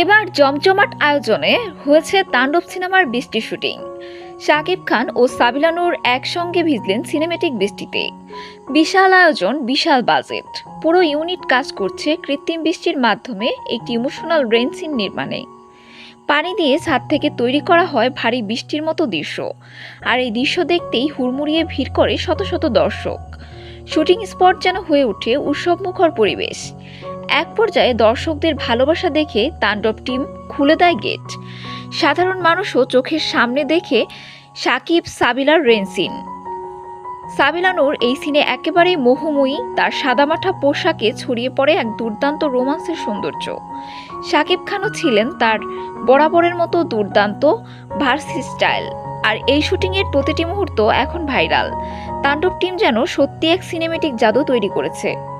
এবার জমজমাট আয়োজনে হয়েছে তাণ্ডব সিনেমার বৃষ্টি শুটিং। শাকিব খান ও সাবিলানুর একসঙ্গে ভিজলেন সিনেমেটিক বৃষ্টিতে। বিশাল আয়োজন, বিশাল বাজেট। পুরো ইউনিট কাজ করছে কৃত্রিম বৃষ্টির মাধ্যমে একটি ইমোশনাল রেন সিন নির্মাণে। পানি দিয়ে ছাদ থেকে তৈরি করা হয় ভারী বৃষ্টির মতো দৃশ্য। আর এই দৃশ্য দেখতেই হুড়মুড়িয়ে ভিড় করে শত শত দর্শক। শুটিং স্পট যেন হয়ে ওঠে উৎসবমুখর পরিবেশ। এক পর্যায়ে দর্শকদের ভালোবাসা দেখে তাণ্ডব টিম খুলে দেয় গেট। সাধারণ মানুষও চোখের সামনে দেখে সাকিব সাবিলার রেনসিন। সাবিলানুর এই সিনে একেবারেই মোহময়ী, তার সাদামাঠা পোশাকে ছড়িয়ে পড়ে এক দুর্দান্ত রোমান্সের সৌন্দর্য। সাকিব খানও ছিলেন তার বরাবরের মতো দুর্দান্ত ভার্সি স্টাইল। আর এই শুটিংয়ের প্রতিটি মুহূর্ত এখন ভাইরাল। তাণ্ডব টিম যেন সত্যি এক সিনেমেটিক জাদু তৈরি করেছে।